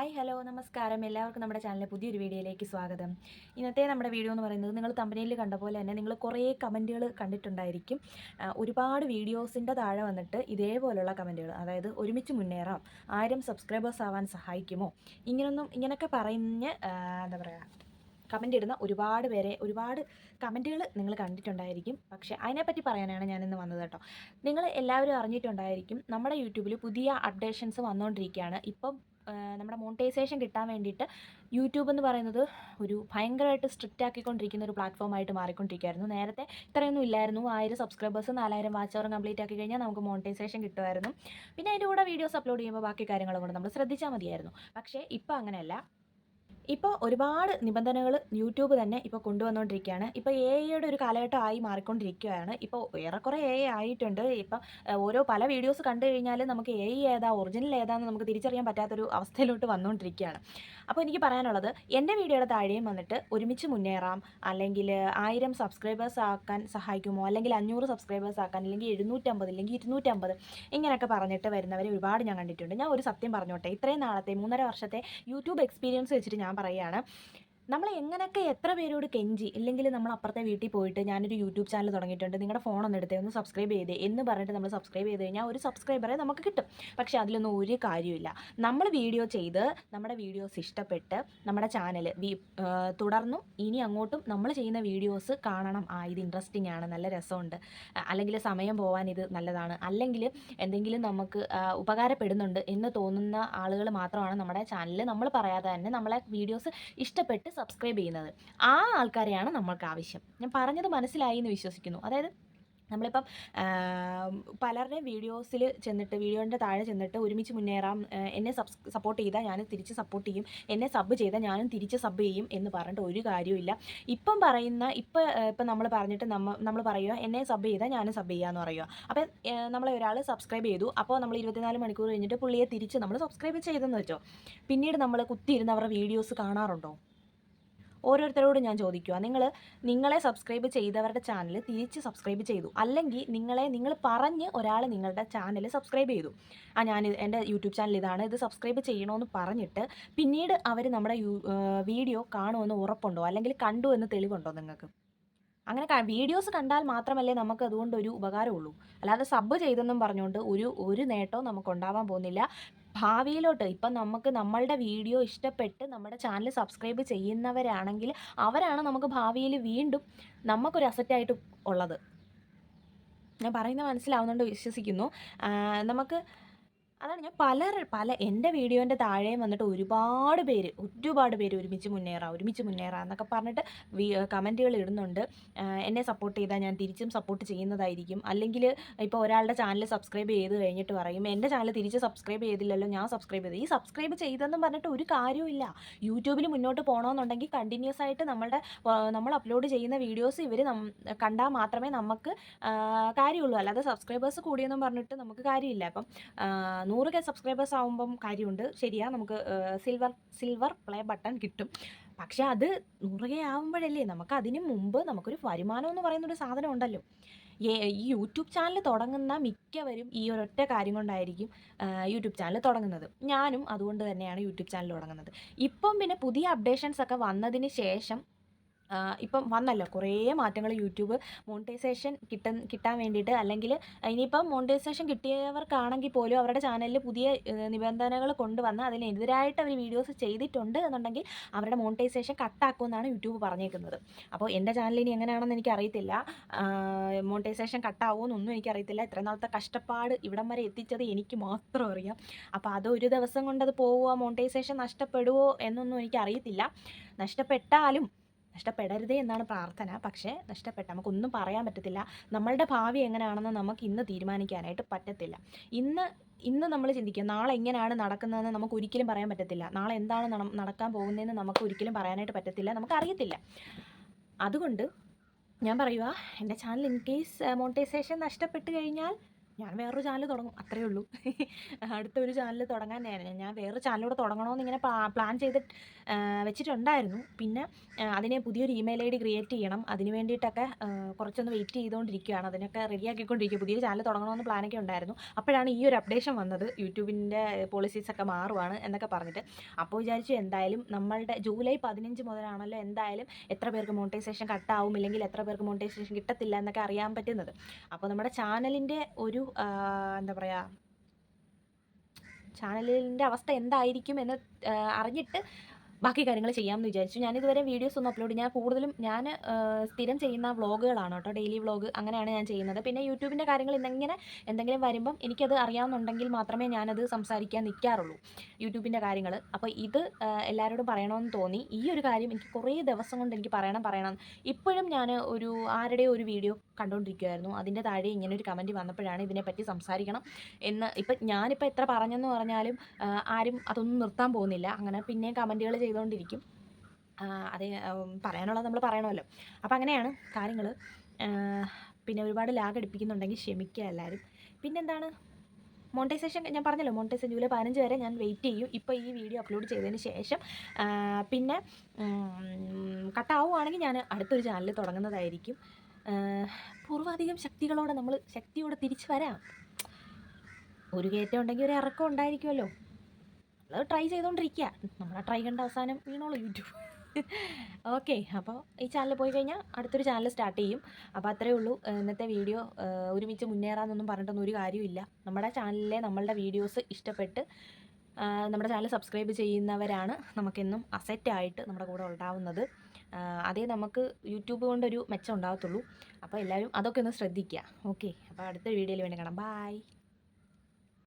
Hi hello നമസ്കാരം. എല്ലാവർക്കും നമ്മുടെ ചാനലിലെ പുതിയൊരു വീഡിയോയിലേക്ക് സ്വാഗതം. ഇന്നത്തെ നമ്മുടെ വീഡിയോ എന്ന് പറയുന്നത് നിങ്ങൾ തമ്പനിയിൽ കണ്ട പോലെ തന്നെ നിങ്ങൾ കുറേ കമന്റുകൾ കണ്ടിട്ടുണ്ടായിരിക്കും. ഒരുപാട് വീഡിയോസിന്റെ താഴെ വന്നിട്ട് ഇതേപോലുള്ള കമന്റുകൾ അതായത് ഒരുമിച്ച് മുന്നേറാം ആയിരം സബ്സ്ക്രൈബേഴ്സ് ആവാൻ സഹായിക്കുമോ? ഇങ്ങനൊന്നും ഇങ്ങനെയൊക്കെ പറഞ്ഞ് എന്താ പറയുക കമന്റ് ഇടുന്ന ഒരുപാട് പേരെ ഒരുപാട് കമന്റുകൾ നിങ്ങൾ കണ്ടിട്ടുണ്ടായിരിക്കും. പക്ഷേ അതിനെപ്പറ്റി പറയാനാണ് ഞാനിന്ന് വന്നത് കേട്ടോ. നിങ്ങൾ എല്ലാവരും അറിഞ്ഞിട്ടുണ്ടായിരിക്കും നമ്മുടെ യൂട്യൂബിൽ പുതിയ അപ്ഡേഷൻസ് വന്നുകൊണ്ടിരിക്കുകയാണ്. ഇപ്പം നമ്മുടെ മോണിറ്റൈസേഷൻ കിട്ടാൻ വേണ്ടിയിട്ട് യൂട്യൂബ് എന്ന് പറയുന്നത് ഒരു ഭയങ്കരമായിട്ട് സ്ട്രിക്റ്റ് ആക്കിക്കൊണ്ടിരിക്കുന്ന ഒരു പ്ലാറ്റ്ഫോം ആയിട്ട് മാറിക്കൊണ്ടിരിക്കുകയായിരുന്നു. നേരത്തെ ഇത്രയൊന്നും ഇല്ലായിരുന്നു. ആയിരം സബ്സ്ക്രൈബേഴ്സ് നാലായിരം വാച്ച് അവർ കംപ്ലീറ്റ് ആക്കി കഴിഞ്ഞാൽ നമുക്ക് മോണിറ്റൈസേഷൻ കിട്ടുമായിരുന്നു. പിന്നെ അതിന്റെ കൂടെ വീഡിയോസ് അപ്ലോഡ് ചെയ്യുമ്പോൾ ബാക്കി കാര്യങ്ങളും കൂടെ നമ്മൾ ശ്രദ്ധിച്ചാൽ മതിയായിരുന്നു. പക്ഷേ ഇപ്പോൾ അങ്ങനെയല്ല. ഇപ്പോൾ ഒരുപാട് നിബന്ധനകൾ യൂട്യൂബ് തന്നെ ഇപ്പോൾ കൊണ്ടുവന്നുകൊണ്ടിരിക്കുകയാണ് ഇപ്പോൾ എ ഐയുടെ ഒരു കാലഘട്ടമായി മാറിക്കൊണ്ടിരിക്കുകയാണ്. ഇപ്പോൾ ഏറെക്കുറെ എ ഐ ആയിട്ടുണ്ട്. ഇപ്പോൾ ഓരോ പല വീഡിയോസ് കണ്ടു കഴിഞ്ഞാൽ നമുക്ക് എ ഐ ഏതാ ഒറിജിനൽ ഏതാന്ന് നമുക്ക് തിരിച്ചറിയാൻ പറ്റാത്തൊരു അവസ്ഥയിലോട്ട് വന്നുകൊണ്ടിരിക്കുകയാണ് അപ്പോൾ എനിക്ക് പറയാനുള്ളത് എന്റെ വീഡിയോയുടെ താഴെയും വന്നിട്ട് ഒരുമിച്ച് മുന്നേറാം. അല്ലെങ്കിൽ ആയിരം സബ്സ്ക്രൈബേഴ്സ് ആക്കാൻ സഹായിക്കുമോ? അല്ലെങ്കിൽ അഞ്ഞൂറ് സബ്സ്ക്രൈബേഴ്സ് ആക്കാൻ അല്ലെങ്കിൽ എഴുന്നൂറ്റമ്പത് അല്ലെങ്കിൽ ഇരുന്നൂറ്റമ്പത് ഇങ്ങനെയൊക്കെ പറഞ്ഞിട്ട് വരുന്നവരെ ഒരുപാട് ഞാൻ കണ്ടിട്ടുണ്ട്. ഞാൻ ഒരു സത്യം പറഞ്ഞോട്ടെ ഇത്രയും നാളത്തെ മൂന്നര വർഷത്തെ യൂട്യൂബ് എക്സ്പീരിയൻസ് വെച്ചിട്ട് ഞാൻ പറയുകയാണ്. നമ്മൾ എങ്ങനെയൊക്കെ എത്ര പേരോട് കെഞ്ചി? ഇല്ലെങ്കിൽ നമ്മൾ അപ്പുറത്തെ വീട്ടിൽ പോയിട്ട് ഞാനൊരു യൂട്യൂബ് ചാനൽ തുടങ്ങിയിട്ടുണ്ട് നിങ്ങളുടെ ഫോൺ ഒന്ന് എടുത്തേ ഒന്ന് സബ്സ്ക്രൈബ് ചെയ്തേ എന്ന് പറഞ്ഞിട്ട് നമ്മൾ സബ്സ്ക്രൈബ് ചെയ്ത് കഴിഞ്ഞാൽ ഒരു സബ്സ്ക്രൈബറെ നമുക്ക് കിട്ടും. പക്ഷേ അതിലൊന്നും ഒരു കാര്യമില്ല നമ്മൾ വീഡിയോ ചെയ്ത് നമ്മുടെ വീഡിയോസ് ഇഷ്ടപ്പെട്ട് നമ്മുടെ ചാനൽ തുടർന്നും. ഇനി അങ്ങോട്ടും നമ്മൾ ചെയ്യുന്ന വീഡിയോസ് കാണണം. ആ ഇത് ഇൻട്രസ്റ്റിംഗ് ആണ് നല്ല രസമുണ്ട്. അല്ലെങ്കിൽ സമയം പോകാൻ ഇത് നല്ലതാണ്. അല്ലെങ്കിൽ എന്തെങ്കിലും നമുക്ക് ഉപകാരപ്പെടുന്നുണ്ട് എന്ന് തോന്നുന്ന ആളുകൾ മാത്രമാണ് നമ്മുടെ ചാനലിൽ നമ്മൾ പറയാതെ തന്നെ നമ്മളെ വീഡിയോസ് ഇഷ്ടപ്പെട്ട് സബ്സ്ക്രൈബ് ചെയ്യുന്നത്. ആ ആൾക്കാരെയാണ് നമ്മൾക്ക് ആവശ്യം. ഞാൻ പറഞ്ഞത് മനസ്സിലായി എന്ന് വിശ്വസിക്കുന്നു. അതായത് നമ്മളിപ്പം പലരുടെയും വീഡിയോസിൽ ചെന്നിട്ട് വീഡിയോന്റെ താഴെ ചെന്നിട്ട് ഒരുമിച്ച് മുന്നേറാം എന്നെ സബ്സ് സപ്പോർട്ട് ചെയ്താൽ ഞാൻ തിരിച്ച് സപ്പോർട്ട് ചെയ്യും. എന്നെ സബ് ചെയ്താൽ ഞാനും തിരിച്ച് സബ് ചെയ്യും എന്ന് പറഞ്ഞിട്ട് ഒരു കാര്യമില്ല ഇപ്പം പറയുന്ന ഇപ്പം ഇപ്പം നമ്മൾ പറഞ്ഞിട്ട് നമ്മൾ നമ്മൾ പറയുക എന്നെ സബ് ചെയ്താൽ ഞാനും സബ് ചെയ്യാമെന്ന് പറയുക. അപ്പം നമ്മളെ ഒരാൾ സബ്സ്ക്രൈബ് ചെയ്തു. അപ്പോൾ നമ്മൾ ഇരുപത്തിനാല് മണിക്കൂർ കഴിഞ്ഞിട്ട് പുള്ളിയെ തിരിച്ച് നമ്മൾ സബ്സ്ക്രൈബ് ചെയ്തെന്ന് വെച്ചോ. പിന്നീട് നമ്മൾ കുത്തിയിരുന്ന് അവരുടെ വീഡിയോസ് കാണാറുണ്ടോ? ഓരോരുത്തരോടും ഞാൻ ചോദിക്കുക നിങ്ങൾ നിങ്ങളെ സബ്സ്ക്രൈബ് ചെയ്തവരുടെ ചാനൽ തിരിച്ച് സബ്സ്ക്രൈബ് ചെയ്തു. അല്ലെങ്കിൽ നിങ്ങളെ നിങ്ങൾ പറഞ്ഞ് ഒരാൾ നിങ്ങളുടെ ചാനൽ സബ്സ്ക്രൈബ് ചെയ്തു. ആ ഞാൻ എന്റെ യൂട്യൂബ് ചാനൽ ഇതാണ്. ഇത് സബ്സ്ക്രൈബ് ചെയ്യണമെന്ന് പറഞ്ഞിട്ട് പിന്നീട് അവർ നമ്മുടെ വീഡിയോ കാണുമെന്ന് ഉറപ്പുണ്ടോ? അല്ലെങ്കിൽ കണ്ടു എന്ന് തെളിവുണ്ടോ നിങ്ങൾക്ക്? അങ്ങനെ വീഡിയോസ് കണ്ടാൽ മാത്രമല്ലേ നമുക്ക് അതുകൊണ്ട് ഒരു ഉപകാരമുള്ളൂ. അല്ലാതെ സബ് ചെയ്തെന്നും പറഞ്ഞുകൊണ്ട് ഒരു ഒരു നേട്ടവും നമുക്ക് ഉണ്ടാവാൻ പോകുന്നില്ല. ഭാവിയിലോട്ട് ഇപ്പം നമുക്ക് നമ്മളുടെ വീഡിയോ ഇഷ്ടപ്പെട്ട് നമ്മുടെ ചാനൽ സബ്സ്ക്രൈബ് ചെയ്യുന്നവരാണെങ്കിൽ അവരാണ് നമുക്ക് ഭാവിയിൽ വീണ്ടും നമുക്കൊരു അസറ്റായിട്ട് ഉള്ളത്. ഞാൻ പറയുന്നത് മനസ്സിലാവുന്നുണ്ട് വിശ്വസിക്കുന്നു. നമുക്ക് അതാണ് ഞാൻ പല പല എന്റെ വീഡിയോന്റെ താഴെയും വന്നിട്ട് ഒരുപാട് പേര് ഒരുപാട് പേര് ഒരുമിച്ച് മുന്നേറാം ഒരുമിച്ച് മുന്നേറാം എന്നൊക്കെ പറഞ്ഞിട്ട് കമന്റുകൾ ഇടുന്നുണ്ട്. എന്നെ സപ്പോർട്ട് ചെയ്താൽ ഞാൻ തിരിച്ചും സപ്പോർട്ട് ചെയ്യുന്നതായിരിക്കും. അല്ലെങ്കിൽ ഇപ്പോൾ ഒരാളുടെ ചാനൽ സബ്സ്ക്രൈബ് ചെയ്ത് കഴിഞ്ഞിട്ട് പറയും എന്റെ ചാനൽ തിരിച്ച് സബ്സ്ക്രൈബ് ചെയ്തില്ലല്ലോ ഞാൻ സബ്സ്ക്രൈബ് ചെയ്തു. ഈ സബ്സ്ക്രൈബ് ചെയ്തെന്നും പറഞ്ഞിട്ട് ഒരു കാര്യമില്ല യൂട്യൂബിൽ മുന്നോട്ട് പോകണമെന്നുണ്ടെങ്കിൽ കണ്ടിന്യൂസ് ആയിട്ട് നമ്മളുടെ നമ്മൾ അപ്ലോഡ് ചെയ്യുന്ന വീഡിയോസ് ഇവർ കണ്ടാൽ മാത്രമേ നമുക്ക് കാര്യമുള്ളൂ. അല്ലാതെ സബ്സ്ക്രൈബേഴ്സ് കൂടിയെന്നും പറഞ്ഞിട്ട് നമുക്ക് കാര്യമില്ല. അപ്പം നൂറ് കെ സബ്സ്ക്രൈബേഴ്സ് ആകുമ്പം കാര്യമുണ്ട്. ശരിയാ നമുക്ക് സിൽവർ സിൽവർ പ്ലേ ബട്ടൺ കിട്ടും. പക്ഷെ അത് നൂറ് കെ ആകുമ്പോഴല്ലേ നമുക്ക് അതിന് മുമ്പ് നമുക്കൊരു വരുമാനം എന്ന് പറയുന്ന ഒരു സാധനം ഉണ്ടല്ലോ. ഈ യൂട്യൂബ് ചാനൽ തുടങ്ങുന്ന മിക്കവരും ഈ ഒരൊറ്റ കാര്യം കൊണ്ടായിരിക്കും യൂട്യൂബ് ചാനൽ തുടങ്ങുന്നത്. ഞാനും അതുകൊണ്ട് തന്നെയാണ് യൂട്യൂബ് ചാനൽ തുടങ്ങുന്നത്. ഇപ്പം പിന്നെ പുതിയ അപ്ഡേഷൻസ് ഒക്കെ വന്നതിന് ശേഷം ഇപ്പം വന്നല്ലോ. കുറേ മാറ്റങ്ങൾ യൂട്യൂബ് മോണിറ്റൈസേഷൻ കിട്ടാൻ കിട്ടാൻ വേണ്ടിയിട്ട്. അല്ലെങ്കിൽ ഇനിയിപ്പം മോണിറ്റൈസേഷൻ കിട്ടിയവർക്കാണെങ്കിൽ പോലും അവരുടെ ചാനലിൽ പുതിയ നിബന്ധനകൾ കൊണ്ടുവന്ന് അതിനെതിരായിട്ട് അവർ വീഡിയോസ് ചെയ്തിട്ടുണ്ട് എന്നുണ്ടെങ്കിൽ അവരുടെ മോണിറ്റൈസേഷൻ കട്ടാക്കുമെന്നാണ് യൂട്യൂബ് പറഞ്ഞേക്കുന്നത്. അപ്പോൾ എന്റെ ചാനൽ ഇനി എങ്ങനെയാണെന്ന് എനിക്കറിയത്തില്ല. മോണിറ്റൈസേഷൻ കട്ടാവുമെന്നൊന്നും എനിക്കറിയത്തില്ല. ഇത്ര നാളത്തെ കഷ്ടപ്പാട് ഇവിടം വരെ എത്തിച്ചത് എനിക്ക് മാത്രം അറിയാം. അപ്പോൾ അത് ഒരു ദിവസം കൊണ്ടത് പോവുക മോണിറ്റൈസേഷൻ നഷ്ടപ്പെടുമോ എന്നൊന്നും എനിക്കറിയത്തില്ല. നഷ്ടപ്പെട്ടാലും നഷ്ടപ്പെടരുതേ എന്നാണ് പ്രാർത്ഥന. പക്ഷേ നഷ്ടപ്പെട്ട നമുക്കൊന്നും പറയാൻ പറ്റത്തില്ല. നമ്മളുടെ ഭാവി എങ്ങനെയാണെന്ന് നമുക്ക് ഇന്ന് തീരുമാനിക്കാനായിട്ട് പറ്റത്തില്ല. ഇന്ന് ഇന്ന് നമ്മൾ ചിന്തിക്കുക നാളെ എങ്ങനെയാണ് നടക്കുന്നതെന്ന് നമുക്ക് ഒരിക്കലും പറയാൻ പറ്റത്തില്ല. നാളെ എന്താണ് നടക്കാൻ പോകുന്നതെന്ന് നമുക്ക് ഒരിക്കലും പറയാനായിട്ട് പറ്റത്തില്ല. നമുക്ക് അറിയത്തില്ല അതുകൊണ്ട് ഞാൻ പറയുക എന്റെ ചാനൽ ഇൻ കേസ് മോണിറ്റൈസേഷൻ നഷ്ടപ്പെട്ട് കഴിഞ്ഞാൽ ഞാൻ വേറൊരു ചാനൽ തുടങ്ങും അത്രയേ ഉള്ളൂ. അടുത്ത ഒരു ചാനൽ തുടങ്ങാൻ ഞാൻ വേറൊരു ചാനലൂടെ തുടങ്ങണമെന്ന് ഇങ്ങനെ പ്ലാൻ ചെയ്ത് വെച്ചിട്ടുണ്ടായിരുന്നു. പിന്നെ അതിനെ പുതിയൊരു ഇമെയിൽ ഐ ഡി ക്രിയേറ്റ് ചെയ്യണം. അതിന് വേണ്ടിയിട്ടൊക്കെ കുറച്ചൊന്ന് വെയിറ്റ് ചെയ്തുകൊണ്ടിരിക്കുകയാണ് അതിനൊക്കെ റെഡിയാക്കിക്കൊണ്ടിരിക്കുക പുതിയൊരു ചാനൽ തുടങ്ങണമെന്ന് പ്ലാനൊക്കെ ഉണ്ടായിരുന്നു. അപ്പോഴാണ് ഈ ഒരു അപ്ഡേഷൻ വന്നത്. യൂട്യൂബിന്റെ പോളിസീസ് ഒക്കെ മാറുവാണ് എന്നൊക്കെ പറഞ്ഞിട്ട്. അപ്പോൾ വിചാരിച്ചു എന്തായാലും നമ്മളുടെ ജൂലൈ പതിനഞ്ച് മുതലാണല്ലോ എന്തായാലും എത്ര പേർക്ക് മോണിറ്റൈസേഷൻ കട്ടാവും ഇല്ലെങ്കിൽ എത്ര പേർക്ക് മോണിറ്റൈസേഷൻ കിട്ടത്തില്ല എന്നൊക്കെ അറിയാൻ പറ്റുന്നത്. അപ്പോൾ നമ്മുടെ ചാനലിന്റെ ഒരു എന്താ പറയുക ചാനലിന്റെ അവസ്ഥ എന്തായിരിക്കും എന്ന് അറിഞ്ഞിട്ട് ബാക്കി കാര്യങ്ങൾ ചെയ്യാമെന്ന് വിചാരിച്ചു. ഞാൻ ഇതുവരെ വീഡിയോസ് ഒന്നും അപ്ലോഡ് ഞാൻ കൂടുതലും ഞാൻ സ്ഥിരം ചെയ്യുന്ന വ്ളോഗുകളാണ് കേട്ടോ. ഡെയിലി വ്ളോഗ് അങ്ങനെയാണ് ഞാൻ ചെയ്യുന്നത്. പിന്നെ യൂട്യൂബിന്റെ കാര്യങ്ങൾ ഇന്നിങ്ങനെ എന്തെങ്കിലും വരുമ്പം എനിക്കത് അറിയാവുന്നുണ്ടെങ്കിൽ മാത്രമേ ഞാനത് സംസാരിക്കാൻ നിൽക്കാറുള്ളൂ യൂട്യൂബിന്റെ കാര്യങ്ങൾ അപ്പോൾ ഇത് എല്ലാവരോടും പറയണമെന്ന് തോന്നി. ഈ ഒരു കാര്യം എനിക്ക് കുറേ ദിവസം കൊണ്ട് എനിക്ക് പറയണം പറയണം. ഇപ്പോഴും ഞാൻ ഒരു ആരുടെയോ ഒരു വീഡിയോ കണ്ടുകൊണ്ടിരിക്കുമായിരുന്നു അതിന്റെ താഴെ ഇങ്ങനെ ഒരു കമന്റ് വന്നപ്പോഴാണ് ഇതിനെപ്പറ്റി സംസാരിക്കണം എന്ന്. ഇപ്പം ഞാനിപ്പോൾ എത്ര പറഞ്ഞെന്ന് പറഞ്ഞാലും ആരും അതൊന്നും നിർത്താൻ പോകുന്നില്ല. അങ്ങനെ പിന്നെയും കമന്റുകൾ ചെയ്തുകൊണ്ടിരിക്കും അതേ പറയാനുള്ളത് നമ്മൾ പറയണമല്ലോ. അപ്പോൾ അങ്ങനെയാണ് കാര്യങ്ങൾ പിന്നെ ഒരുപാട് ലാഗ് അടിപ്പിക്കുന്നുണ്ടെങ്കിൽ ക്ഷമിക്കുക എല്ലാവരും പിന്നെന്താണ്? മോണിറ്റൈസേഷൻ ഞാൻ പറഞ്ഞല്ലോ മോണിറ്റൈസേഷൻ ജൂലൈ പതിനഞ്ച് വരെ ഞാൻ വെയിറ്റ് ചെയ്യും. ഇപ്പോൾ ഈ വീഡിയോ അപ്ലോഡ് ചെയ്തതിന് ശേഷം. പിന്നെ കട്ടാവുകയാണെങ്കിൽ ഞാൻ അടുത്തൊരു ചാനൽ തുടങ്ങുന്നതായിരിക്കും. പൂർവാധികം ശക്തികളോടെ നമ്മൾ ശക്തിയോടെ തിരിച്ചു വരാം. ഒരു കയറ്റം ഉണ്ടെങ്കിൽ ഒരു ഇറക്കം ഉണ്ടായിരിക്കുമല്ലോ അത് ട്രൈ ചെയ്തുകൊണ്ടിരിക്കുക നമ്മളെ ട്രൈ കണ്ട അവസാനം വീണോളൂ യൂട്യൂബ്. ഓക്കെ അപ്പോൾ ഈ ചാനൽ പോയി കഴിഞ്ഞാൽ അടുത്തൊരു ചാനൽ സ്റ്റാർട്ട് ചെയ്യും. അപ്പോൾ അത്രയേ ഉള്ളൂ. ഇന്നത്തെ വീഡിയോ ഒരുമിച്ച് മുന്നേറാമെന്നൊന്നും പറഞ്ഞിട്ടൊന്നും ഒരു കാര്യമില്ല നമ്മുടെ ചാനലിലെ നമ്മളുടെ വീഡിയോസ് ഇഷ്ടപ്പെട്ട് നമ്മുടെ ചാനൽ സബ്സ്ക്രൈബ് ചെയ്യുന്നവരാണ് നമുക്കെന്നും അസറ്റായിട്ട് നമ്മുടെ കൂടെ ഉണ്ടാവുന്നത്. അതേ നമുക്ക് യൂട്യൂബ് കൊണ്ടൊരു മെച്ചം ഉണ്ടാകത്തുള്ളൂ അപ്പോൾ എല്ലാവരും അതൊക്കെ ഒന്ന് ശ്രദ്ധിക്കുക ഓക്കെ അപ്പോൾ അടുത്ത വീഡിയോയിൽ വേണ്ടി കാണാം. ബായ്